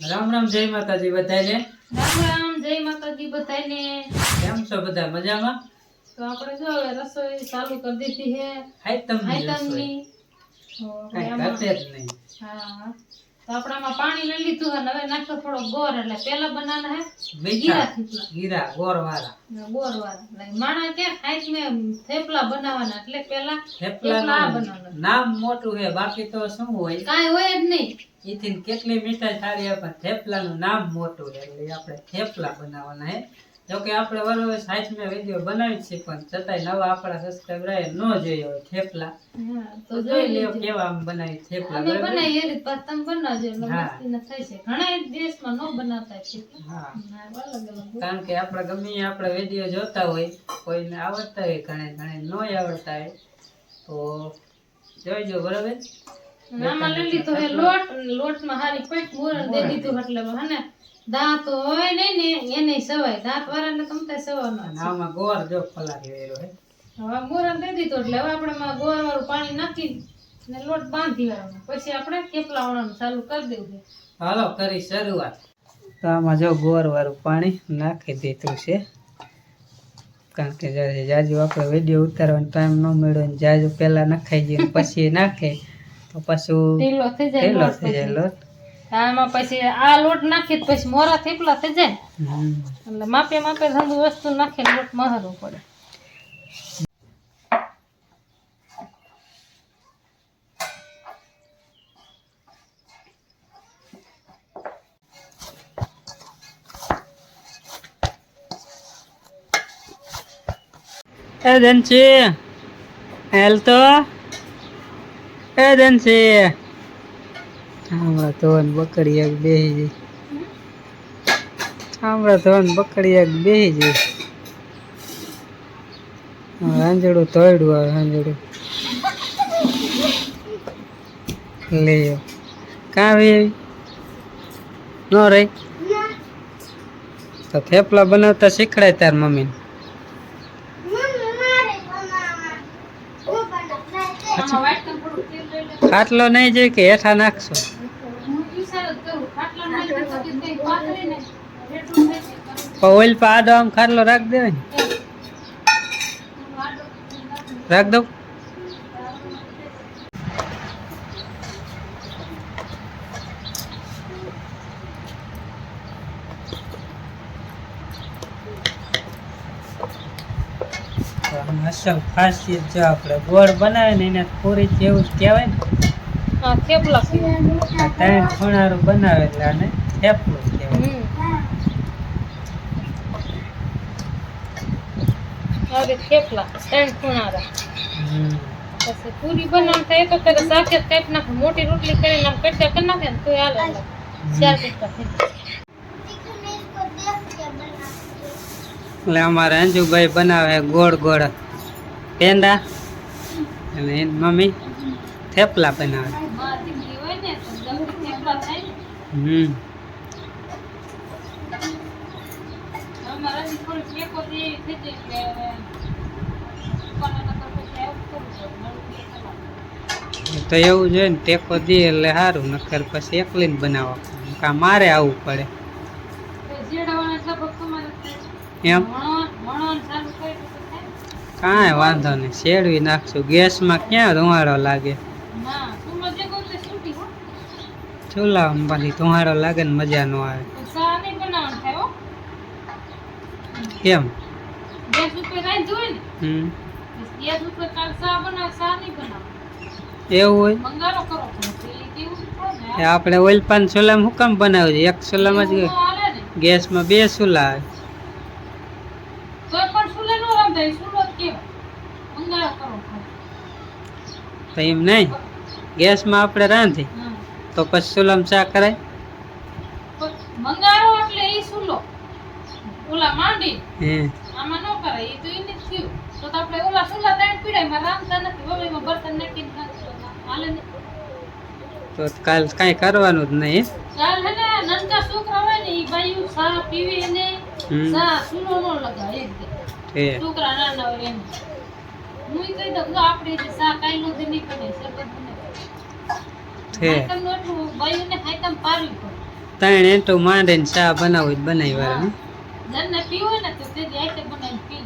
રામ રામ જય માતાજી બધાને રામ રામ જય માતાજી બધાને કેમ છો બધા? મજામાં? તો આપણે જો હવે રસોઈ ચાલુ કરી દીધી હે હાઈ રસોઈ. હાઈ તો હવે કાંઈ આમાં- જ નહીં. હા. તો પાણી લઈ લીધું અને હવે નાખો થોડો ગોર એટલે પેલા બનાના હે ગીરા થેપલા ગીરા ગોળવાળા ગોર વાળા માણા કે ખાઈ મે થેપલા બનાવવાના એટલે પેલા થેપલા બનાવવાના. નામ મોટું હે બાકી તો શું હોય? કાઈ હોય જ નહીં. એથી કેટલી મીઠાઈ સારી પણ થેપલાનું નામ મોટું હે એટલે આપણે થેપલા બનાવવાના હે જોકે આપણે વરવે સાઈડમાં વીડિયો બનાવી છે પણ છતાંય નવા આપણા સબસ્ક્રાઇબર ન જોયો હોય થેપલા. તો જોઈ લ્યો કેવા આમ બનાવી થેપલા અમે બરાબર? બનાવીએ એ રીત પર તમે બનાવજો એટલે હા. મસ્તીને થઈ છે. ઘણા દેશમાં ન બનાવતા છે. હા. હા, અલગ અલગ કારણ કે આપણે ગમે આપણા વીડિયો જોતા હોય કોઈને આવડતા હોય ઘણે ઘણે ન આવડતા હોય તો જોઈજો બરાબર? અને આમાં લઈ લીધો લોટમાં લોટમાં હારી પેટ મોરણ દે દીધું એટલે હે ને? દાંત હોય નહીં ને એને સવાય. દાંત વાળાને તમતે સવાનો આમાં જો ફલારી વેરો હે હવે મોરણ દઈ દીધું એટલે હવે આપણે માં ગોળ વાળું પાણી નાખી ને લોટ બાંધી વાળવાનો પછી આપણે થેપલા વણવાનું ચાલુ કરી દેવું છે. હાલો કરી શરૂઆત. તો આમાં જો ગોળ વાળું પાણી નાખી દીધું છે. કારણ કે જાજુ આપણે વીડિયો ઉતારવાનો ટાઈમ ન મળ્યો ને જાજુ પહેલાં નખાઈ ગયું પછી નાખે તો પાછું ઢીલો થઈ જાય થઈ જાય લોટ. આમાં પછી આ લોટ નાખી પછી મોરા થેપલા થઈ જાય એટલે માપે માપે સમજુ વસ્તુ નાખીને લોટ મહારો પડે. એ દંશી હેલ તો. એ દંશી હમણાં ધોન બકડી એક બેહી જઈ હમણાં ધોન બકડી એક બેહી જઈ હાંજડું તોડ્યું આવે હાંજડું. લે કાં આવી ન રહી? તો થેપલા બનાવતા શીખડાય તાર મમ્મીને. ખાટલો નહીં જોઈએ કે હેઠા નાખશો હું વિચાર જ કરું ખાટલા નાખી પછી કંઈ પાથરીને એટલું થઈ જાય. પણ ઓઇલ પર આડો આમ ખાટલો રાખ દે ને રાખ દઉં. અસલ ખાસિયત જો આપણે ગોળ બનાવે ને એને પૂરી જેવું જ કહેવાય ને. થેપલા. ત્રણ ખૂણારું બનાવે એટલે આને થેપલું કહેવાય હમ. આવી થેપલા ત્રણ ખૂણારા હમ. પછી પૂરી બનાવતા એક વખતે સાથે જ કાપી નાખે મોટી રોટલી કરીને આમ કટકા કરી નાખે ને તો હાલે એટલે ચાર કટકા થઈ જાય. એટલે અમારા અંજુભાઈ બનાવે ગોળ ગોળ. પેંડા અને એની મમ્મી થેપલા બનાવે. માં દીકરી હોય ને તો જલ્દી થેપલા થાય ને. હમ અમારા હજી થોડીક ટેકો દે એવી થઈ જાય એટલે હવે ઉપરના નકર પછી આવું કરવું પડે. નવું થેપલા. તો એવું જોઈએ ને ટેકો દે એટલે સારું નકર પછી એકલીને બનાવવા કા મારે આવવું પડે. એમ? કાંઈ વાંધો નહીં શેડવી નાખશું. ગેસમાં ક્યાં ધુમાડો લાગે? ચૂલામાં પાછી ધુમાડો લાગે ને મજા ન આવે તો ચા નહીં બનાવવાનું થાય હો કેમ ગેસ ઉપર ને હમ. ગેસ ઉપર કાલ સા બનાવ સા નહીં બનાવ? એવું હોય? મંગારો કરો એ આપણે ઓઇલ પાન ચૂલામાં હું કામ બનાવ્યું છે? એક ચૂલામાં જ ગેસમાં બે ચૂલા આવે તો એમ નહીં? ગેસમાં આપણે રાંધી તો પછી ચૂલામાં ચા કરાય? મંગારો એટલે એ સુલો ઓલા માંડી? હે. આમાં ન કરાય એ તો એને થયું. તો તો આપણે ઓલા સુલા દાણ પીડાયમાં રાંધતા નથી વગડીમાં બર્તન નાખીને ખાતું તો હાલે નહીં તો કાલ કાંઈ કરવાનું જ નહીં કાલ હે ને નાનકા છોકરા હોય ને ઈ ભાઈ સા પીવે ને સા સુનો નો લગાવે એક. છોકરા નાના હોય એમ. હું ઈ કહી દઉં આપણે ચા કાંઈ નો નહીં કરે શરબત બને હે હાયતમનું એટલું બાયુંને હાયતમ પારવી પડે. ત્રણ એંટો માંડે ને ચા બનાવું બનાવી વાળા ને તો તે દી આઈટમ બનાવીને પી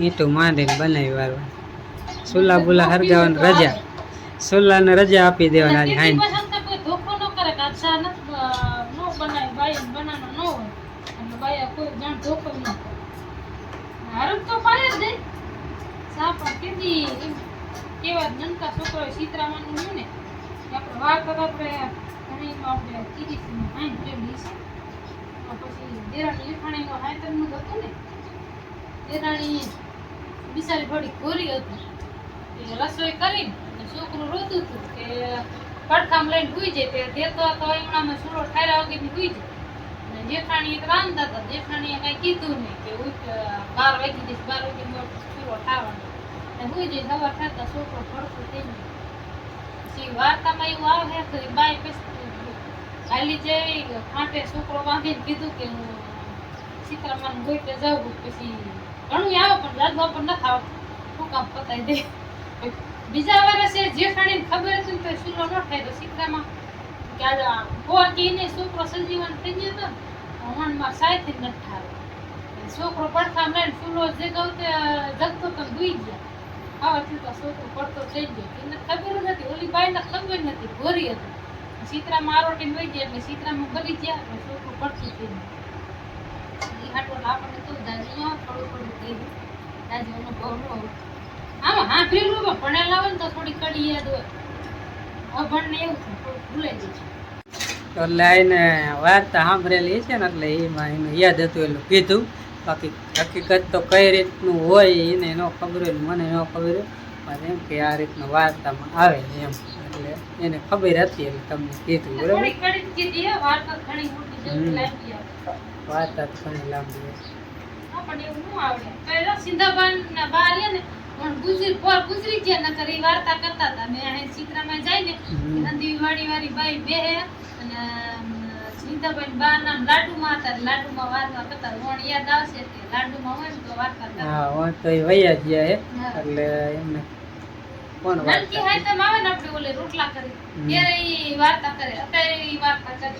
ઈંટો માંડે બનાવી વાળવા સુલા બુલા હરગાવાની રજા. સુલાને રજા આપી દેવાની હાઈ છોકરો ને ને રસોઈ કરીને છોકરું રોતું હતું કે પડખામ લઈને હુઈ જાય, તે એમણામાં સુરો ઠાર્યા વગરની હુઈ જાય. અને જેઠાણી એક રાંધતા હતા, જેઠાણીએ કાંઈ કીધું નહીં કે ઉઠ બાર વાગી જઈશ બાર વાગી સુરો ઠારવાનો અને હુઈ જઈશ સવાર થતા છોકરો ભડકો પછી વાર્તામાં એવું આવે કે બાય પછી હાલી જે ફાંટે છોકરો બાંધીને કીધું કે હું સીતરામાન ગોઈતે જાઉં પછી ઘણું આવે, પણ દાદવા પણ નથી આવતું. શું કામ પતાઈ દે. બીજા વર્ષે જેઠાણીને ખબર હતી ને તો સુલો ન થાય તો સીતરામાં કે આજે ગોર કે એને છોકરો સજીવન થઈ ગયો હતો ને વણમાં સાયથી નથી થારો છોકરો પડખા લઈને ફૂલો જે ગવતે જગતો તો દુઈ ગયા. આવા તો છોકરો પડતો થઈ ગયો. એને ખબર નથી, ઓલી બાઈને ખબર નથી, ભોરી હતી. સીતરામાં આરોટીને વહી ગયા એટલે સીતરામાં બળી ગયા, એટલે છોકરો પડતું થઈ ગયું હાટોળ આપણને તો દાદીમાં થોડું થોડું થઈ ગયું દાદી અનુભવ આમાં, હા પણ ભણેલા હોય ને તો થોડી કડી યાદ હોય. અભણને એવું થોડું ભૂલાઈ જાય છે. વાર્તા સાંભળેલી છે ને, એટલે એમાં એને યાદ હતું, એટલું કીધું. બાકી હકીકત તો કઈ રીતનું હોય, એને ન ખબર હોય, મને ન ખબર હોય, પણ એમ કે આ રીતનું વાર્તામાં આવે એમ. એટલે એને ખબર હતી એટલે તમને કીધું બરાબર થોડી કડી જ કીધી હે, વાર્તા ઘણી મોટી છે, એવું હમ. લાગી આવે. વાર્તા તો ઘણી લાંબી છે આપણને એવું ન આવડે પહેલા સિંધાબાન ના બા રહ્યા ને પણ ગુજરી પોર ગુજરી ગયા નકર ઈ વાર્તા કરતા હતા ને અહીં ચિત્રામાં જાય ને હમ. નંદી વાડી વાળી બાઈ બેહે અને અમ, સિંધાબાઈ બા નામ લાડુમાં હતા એટલે લાડુમાં વાર્તા કરતા વણ યાદ આવશે કે લાડુમાં હોય ને તો વાર્તા કરતા હા હોય તો એ વૈયા જ ગયા હે હા. એટલે એમને કોણ નાનકી વાર્તા રોટલા કરી. ત્યારે એ વાર્તા કરે. અત્યારે ઈ વાર્તા કરે.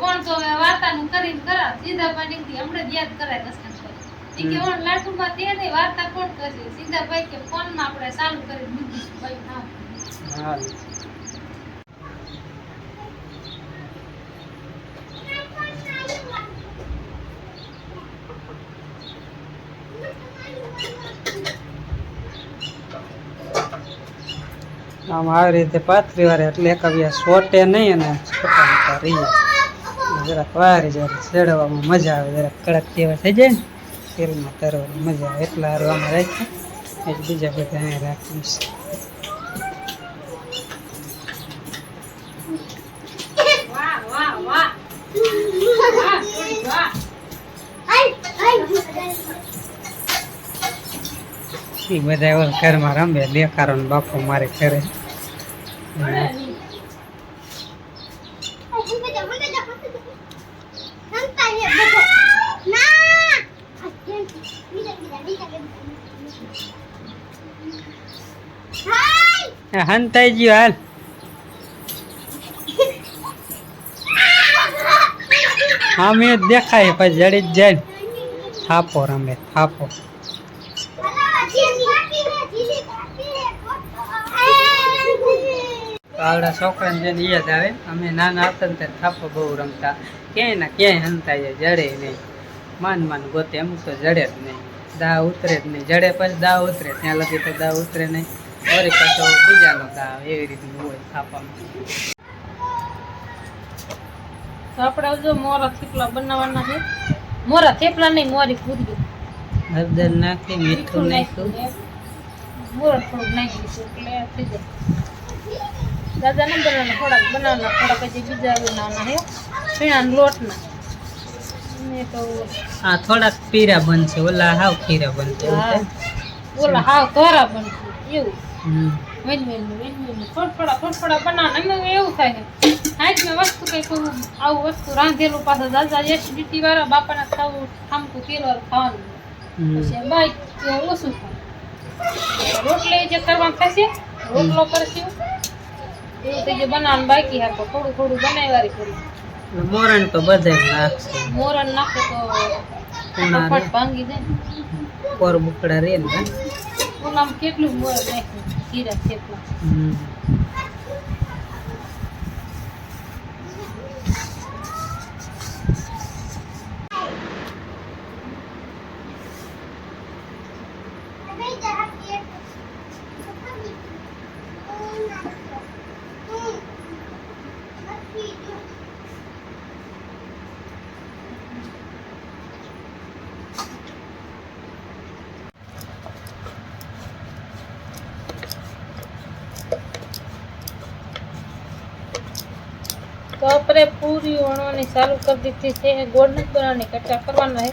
વણ તો વાર્તાનું કરીને કરા સીધા નીકળી હમણાં યાદ કરાય દર્શન કરે ઈ કે. વણ લાટુમાં તે નહીં વાર્તા કોણ કરશે? સીધાભાઈ કે ફોનમાં આપણે ચાલુ કરી મૂકીશું. ભાઈ હા. આમ આવી રીતે પાથરી વારે એટલે એકાવ્યા સોટે નહીં અને છોટા મોટા જરાક વારી જાય ચડવામાં મજા આવે, જરાક કડક તેવા થઈ જાય ને તેલમાં તરવાની મજા આવે, એટલા હારું આમાં રાખી બીજા બધા અહીંયા રાખીશ એ બધા ઘરમાં રમે લેકારો બાપો મારે ઘરે. હંતાઈ ગયો હાલ. હા મેં દેખાય પછી જડી જ જાય હાપો રમે થાપો. આવડા છોકરાને જેને યાદ આવે અમે નાના હતા ને ત્યારે થાપો બહુ રમતા. ક્યાંય ના ક્યાંય હંતાઈએ જડે નહીં. માન માન ગોતે અમુક તો જડે જ નહીં. દા ઉતરે જ નહીં. જડે પછી દા ઉતરે ત્યાં લગી તો દા ઉતરે નહીં. વળી પાછો બીજાનો દા એવી રીતનું હોય થાપામાં. તો આપણે જો મોરા થેપલા બનાવવાના છે. મોરા થેપલા નહીં મોરી પૂરી હળદર નાખી મીઠું નાખ્યું. મોરા થોડુંક નાખ્યું એટલે થઈ જાય. દાદા ને બનાવવાના થોડાક બનાવના થોડાક હજી બીજા બનાવના હે. પીણાના લોટના. હા થોડાક પીરા બનશે ઓલા હાવ ખીરા બનશે. ઓલા હાવ ધોરા બનશે એવું. હમ. વેન વેન વેન વેન થોડા થોડા બનાવવાના એમાં એવું થાય છે. વસ્તુ કંઈક આવું વસ્તુ રાંધેલું પાછા દાદા એસિડિટી વાળા બાપાના ખાવું ખામતું તેલ ખાવાનું. પછી બાઈક ઓછું થાય? રોટલી જે કરવા થશે રોટલો કરશું. એવું તો જે બનાવવાનું બાકી થોડું થોડું કરી. એટલે મોરણ તો બધે નાખશે. મોરણ નાખે તો ફટ ભાંગી જાય કોર બુકડા રે ને ઓલામાં કેટલું મોરણ નાખ્યું? જીરા થેપલા હમ. તો આપણે પૂરી વણવાની ચાલુ કરી દીધી છે. ગોળ નથી બનાવવાની કટકા કરવાના છે.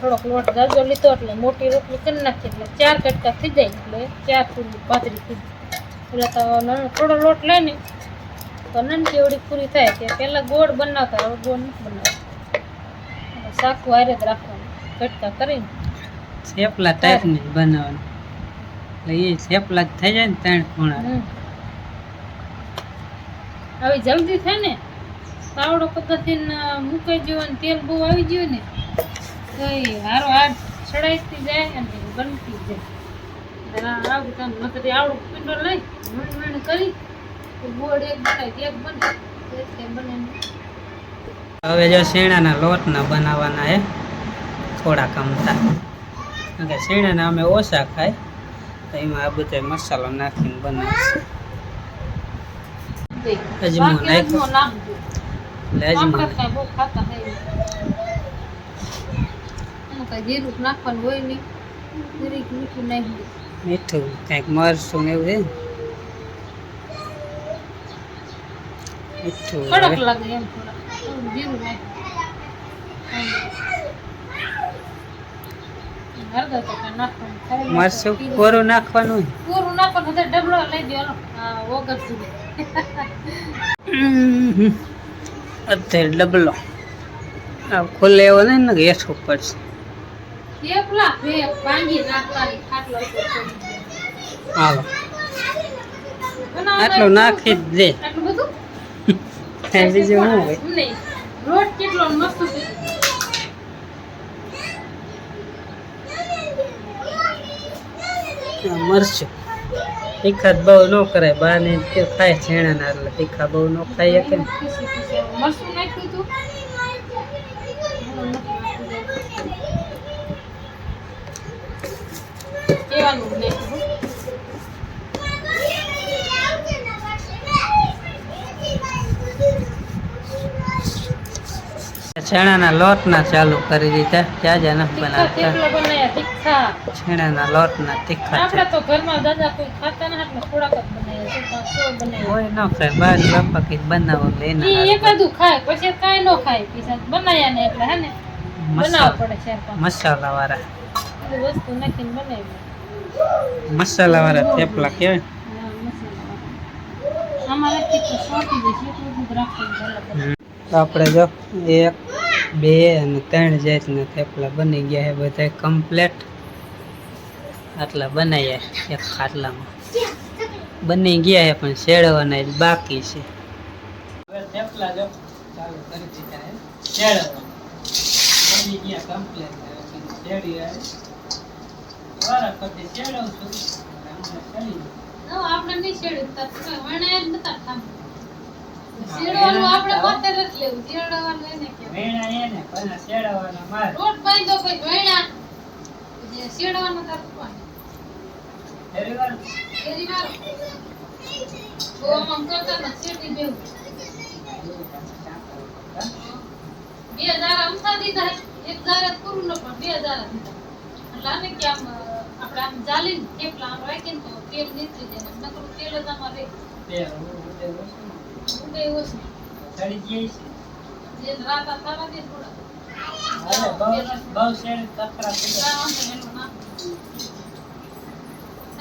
થોડોક લોટ ગાજો લીધો એટલે મોટી રોટલી કરી નાખી. એટલે ચાર કટકા થઈ જાય. એટલે ચાર પૂરી પાતળી થઈ એટલે તો થોડો લોટ લઈને તો નાનકી એવડી પૂરી થાય. કે પહેલાં ગોળ બનાવતા હવે ગોળ નથી બનાવતા. સાકું શાકું જ રાખવાનું. કટકા કરીને. થેપલા ટાઈપની જ બનાવવાની. એટલે એ થેપલા જ થઈ જાય ને ત્રણ ખૂણા. હમ. આવી જલ્દી થાય ને તાવડો પદ્ધતિને મૂકાઈ ગયો અને તેલ બહુ આવી ગયું ને, તો એ હારો હાથ સડાઈતી જાય અને બનતી જાય. આવું નકર આવડું પીંડો લઈ, વણ વણ કરી ગોળ એક બનાવી એક બને એક બને હવે જો શેણાના લોટના બનાવવાના હે થોડા કમતા કારણ કે શેણાના અમે ઓછા ખાય, તો એમાં આ બધો મસાલો નાખીને બનાવશે. બાકી અજમો નાખજો. બહુ ખાતા કાંઈ જીરું નાખવાનું હોય નહીં. મીઠું નાખી મીઠું કાંઈક મરચું એવું છે. મીઠું કડક લાગે એમ થોડા. જીરું નાખવાનું. મરચું કોરું નાખવાનું. પૂરું નાખવાનું? ડબલો લઈ દો હાલો. આ વગર સુધી. અત્યારે ડબલો. આ ખુલ્લે એવો નહીં ને ખાટલો ઉપર છે. હાલો. આટલું નાખી જ દે. બીજું શું હોય? એમ કેટલો મસ્ત મરચું. તીખા બહુ ન કરાય બા ને ખાય છેણાના એટલે તીખા બહુ ન ખાય કે ને. છેણાના લોટના ચાલુ કરી દીધા ત્યાં જ બનાવતા છેણાના લોટના તીખા આપણે તો ઘરમાં દાદા કોઈ ખાતા ના એટલે થોડાક જ બનાવ્યા સો બનાવ્યા કોઈ ન ખાય બાર બાપા કઈ બનાવો ઈ હાથમાં ખાય પછી કાંઈ ન ખાય પીસા બનાવ્યા ને એટલે હે ને બનાવવા પડે ચાર મસાલા વાળા વસ્તુ નાખીને બનાવી મસાલા વાળા થેપલા બધું. તો આપણે જો એક બે અને ત્રણ જાતના થેપલા બની ગયા છે બધા કમ્પ્લેટ આટલા બનાવ્યા એક ખાટલામાં. બની ગયા છે પણ શેડવાના જ બાકી છે. શેડવાનું આપણે પોતે નથી લેવું. શેડવાનું એને કહેવાય. વેણા એને પણ શેડવાના માર રોટ બાંધ્યો પછી વણ્યા. જે શેડવાનું તાર બે ન એટલે આમ આપણે રાખીને તો તેલ નીકળી જાય ને નકરું તેલ જ આમાં રહે ઉડે ચડી જાય છે બહુ શેડ તકરા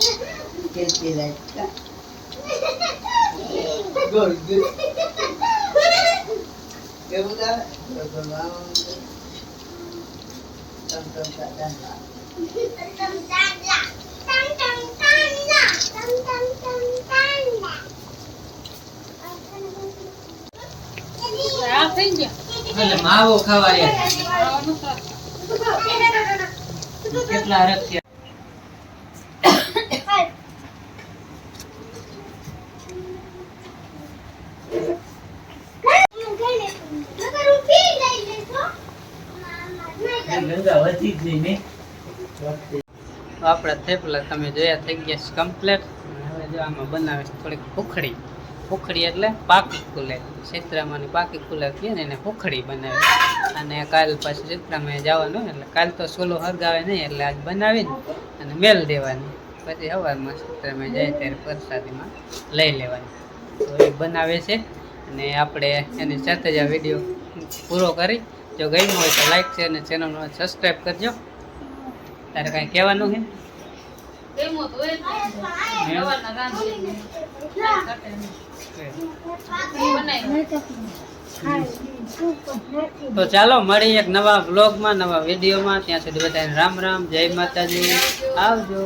જાય આ વાંધો નહીં, એનું નામ. ત્રણેય લઈ લ્યો ભેગા કરીને એટલે હું બીજા નામ નહીં. પૂરો જ આવક છે શું કામ કે તો કામ કે જે ભાંગી આ થઈ ગયા એટલે માવો ખાવા યાર ખાવાનું સારું. કેટલા હરખ છે આપણા થેપલા તમે જોયા, થઈ ગયા કમ્પ્લેટ હવે જો આમાં બનાવે છે થોડીક ભૂખડી. ભૂખડી એટલે પાકી ફૂલે ચિત્રામાંની પાકી ફૂલે કહે ને એને ભૂખડી બનાવે અને કાલ પાછું ચિત્રામાં જવાનું એટલે કાલ તો સોલો હરગાવે નહીં, એટલે આજ બનાવીને અને મેલ દેવાની. પછી સવારમાં ચિત્રામાં જાય ત્યારે પ્રસાદીમાં લઈ લેવાની. તો એ બનાવે છે. અને આપણે એની સાથે જ આ વીડિયો પૂરો કરી. જો ગમ્યો હોય તો લાઈક છે અને ચેનલને સબસ્ક્રાઈબ કરજો. તારે કાંઈ કહેવાનું છે? તો ચાલો મળી એક નવા બ્લોગમાં નવા વિડીયોમાં. ત્યાં સુધી બધાને રામ રામ, જય માતાજી. આવજો.